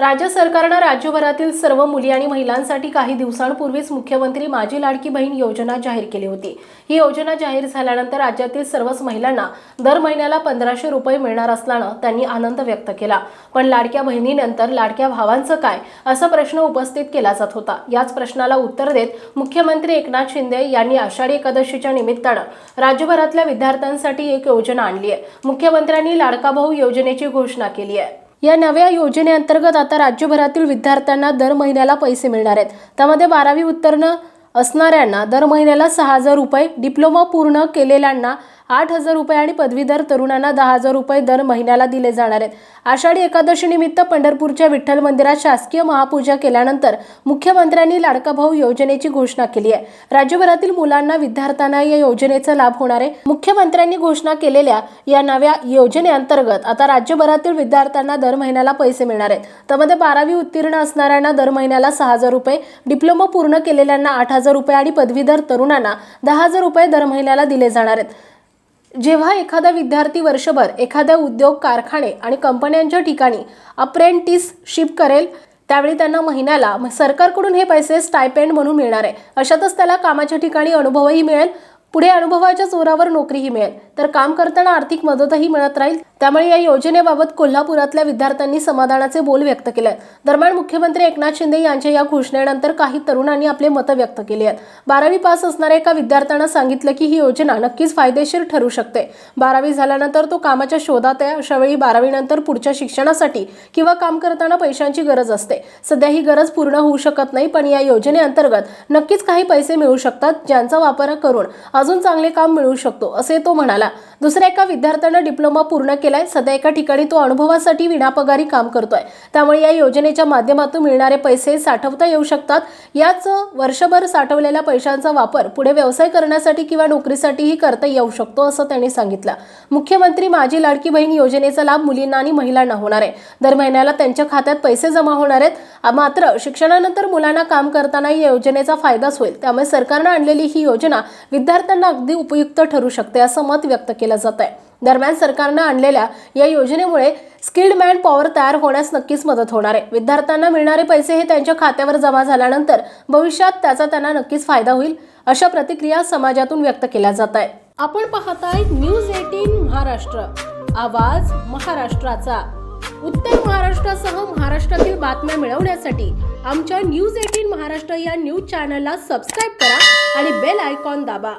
राज्य सरकारनं राज्यभरातील सर्व मुली आणि महिलांसाठी काही दिवसांपूर्वीच मुख्यमंत्री माझी लाडकी बहीण योजना जाहीर केली होती. ही योजना जाहीर झाल्यानंतर राज्यातील सर्वच महिलांना दर महिन्याला पंधराशे रुपये मिळणार असल्यानं त्यांनी आनंद व्यक्त केला. पण लाडक्या बहिणीनंतर लाडक्या भावांचं काय? असा प्रश्न उपस्थित केला जात होता. याच प्रश्नाला उत्तर देत मुख्यमंत्री एकनाथ शिंदे यांनी आषाढी एकादशीच्या निमित्तानं राज्यभरातल्या विद्यार्थ्यांसाठी एक योजना आणली आहे. मुख्यमंत्र्यांनी लाडका भाऊ योजनेची घोषणा केली आहे. या नव्या योजनेअंतर्गत आता राज्यभरातील विद्यार्थ्यांना दर महिन्याला पैसे मिळणार आहेत. त्यामध्ये बारावी उत्तीर्ण असणाऱ्यांना दर महिन्याला सहा हजार रुपये डिप्लोमा पूर्ण केलेल्यांना आठ हजार रुपये आणि पदवीधर तरुणांना दहा हजार रुपये दर महिन्याला दिले जाणार आहेत. आषाढी एकादशी निमित्त पंढरपूरच्या विठ्ठल मंदिरात शासकीय महापूजा केल्यानंतर मुख्यमंत्र्यांनी लाडका भाऊ योजनेची घोषणा केली आहे. राज्यभरातील मुलांना विद्यार्थ्यांना या योजनेचा लाभ होणार आहे. मुख्यमंत्र्यांनी घोषणा केलेल्या या नव्या योजनेअंतर्गत आता राज्यभरातील विद्यार्थ्यांना दर महिन्याला पैसे मिळणार आहेत. त्यामध्ये बारावी उत्तीर्ण असणाऱ्यांना दर महिन्याला सहा हजार रुपये डिप्लोमा पूर्ण केलेल्यांना आठ हजार रुपये आणि पदवीधर तरुणांना दहा हजार रुपये दर महिन्याला दिले जाणार आहेत. जेव्हा एखादा विद्यार्थी वर्षभर एखाद्या उद्योग कारखाने आणि कंपन्यांच्या ठिकाणी अप्रेंटिसशिप करेल त्यावेळी त्यांना महिन्याला सरकारकडून हे पैसे स्टायपेंड म्हणून मिळणार आहे. अशातच त्याला कामाच्या ठिकाणी अनुभवही मिळेल पुढे अनुभवाच्या जोरावर नोकरीही मिळेल. तर काम करताना आर्थिक मदतही मिळत राहील. त्यामुळे या योजनेबाबत कोल्हापुरातल्या विद्यार्थ्यांनी समाधानाचे बोल व्यक्त केले. आहेत दरम्यान मुख्यमंत्री एकनाथ शिंदे यांच्या या घोषणेनंतर काही तरुणांनी आपले मतं व्यक्त केली आहेत. बारावी पास असणाऱ्या एका विद्यार्थ्यांना सांगितलं की ही योजना नक्कीच फायदेशीर ठरू शकते. बारावी झाल्यानंतर तो कामाच्या शोधात आहे. अशावेळी बारावीनंतर पुढच्या शिक्षणासाठी किंवा काम करताना पैशांची गरज असते. सध्या ही गरज पूर्ण होऊ शकत नाही पण या योजनेअंतर्गत नक्कीच काही पैसे मिळू शकतात ज्यांचा वापर करून अजून चांगले काम मिळू शकतो असे तो म्हणाला. दुसऱ्या एका विद्यार्थ्यानं डिप्लोमा पूर्ण केलाय. सध्या एका ठिकाणी तो अनुभवासाठी विनापगारी काम करतोय. त्यामुळे या योजनेच्या माध्यमातून मिळणारे पैसे साठवता येऊ शकतात. याच वर्षभर साठवलेल्या पैशांचा वापर पुढे व्यवसाय करण्यासाठी किंवा नोकरीसाठीही करता येऊ शकतो असं त्यांनी सांगितलं. मुख्यमंत्री माझी लाडकी बहीण योजनेचा लाभ मुलींना आणि महिलांना होणार आहे. दर महिन्याला त्यांच्या खात्यात पैसे जमा होणार आहेत. मात्र शिक्षणानंतर मुलांना काम करताना या योजनेचा फायदाच होईल. त्यामुळे सरकारनं आणलेली ही योजना विद्यार्थ्यांना अगदी उपयुक्त ठरू शकते असं मत व्यक्त केलं जात आहे दरम्यान सरकारनं आणलेल्या या योजनेमुळे स्किल्ड मॅन पॉवर तयार होण्यास नक्कीच मदत होणार आहे. विद्यार्थ्यांना मिळणारे पैसे हे त्यांच्या खात्यावर जमा झाल्यानंतर भविष्यात त्याचा त्यांना नक्कीच फायदा होईल अशा प्रतिक्रिया समाजातून व्यक्त केल्या जात आहे आपण पाहताय न्यूज एटीन महाराष्ट्र. आवाज महाराष्ट्राचा. उत्तर महाराष्ट्रासह महाराष्ट्रातील बातम्या मिळवण्यासाठी आमच्या न्यूज एटीन महाराष्ट्र या न्यूज चॅनलला सबस्क्राईब करा आणि बेल आयकॉन दाबा.